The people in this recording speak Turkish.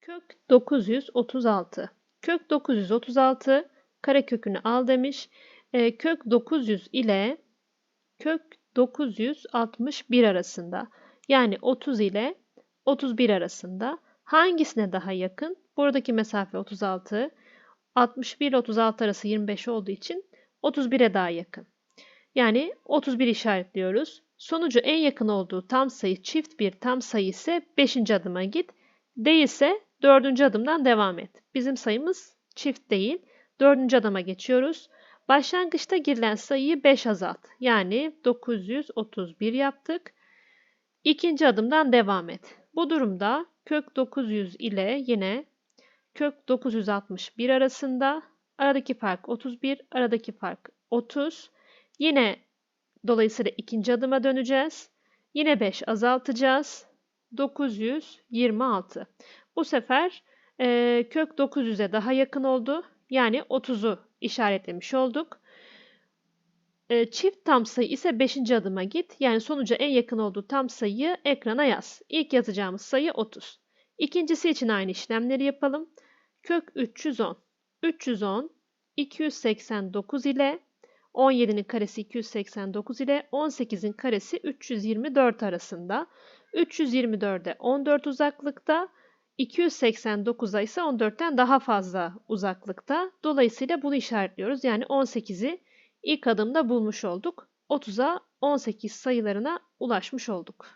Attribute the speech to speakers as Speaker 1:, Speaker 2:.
Speaker 1: Kök 936. Kök 936 karekökünü al demiş. E, kök 900 ile kök 961 arasında yani 30 ile 31 arasında hangisine daha yakın? Buradaki mesafe 36. 61 ile 36 arası 25 olduğu için 31'e daha yakın. Yani 31 işaretliyoruz. Sonucu en yakın olduğu tam sayı çift bir tam sayı ise 5. adıma git. Değilse 4. adımdan devam et. Bizim sayımız çift değil. 4. adıma geçiyoruz. Başlangıçta girilen sayıyı 5 azalt. Yani 931 yaptık. İkinci adımdan devam et. Bu durumda kök 900 ile yine kök 961 arasında aradaki fark 31, aradaki fark 30. Yine dolayısıyla ikinci adıma döneceğiz. Yine 5 azaltacağız. 926. Bu sefer e, kök 900'e daha yakın oldu. Yani 30'u işaretlemiş olduk. E, çift tam sayı ise 5. adıma git. Yani sonuca en yakın olduğu tam sayıyı ekrana yaz. İlk yazacağımız sayı 30. İkincisi için aynı işlemleri yapalım. Kök 310. 310 289 ile 17'nin karesi 289 ile 18'in karesi 324 arasında. 324'e 14 uzaklıkta, 289'a ise 14'ten daha fazla uzaklıkta. Dolayısıyla bunu işaretliyoruz. Yani 18'i ilk adımda bulmuş olduk. 30'a 18 sayılarına ulaşmış olduk.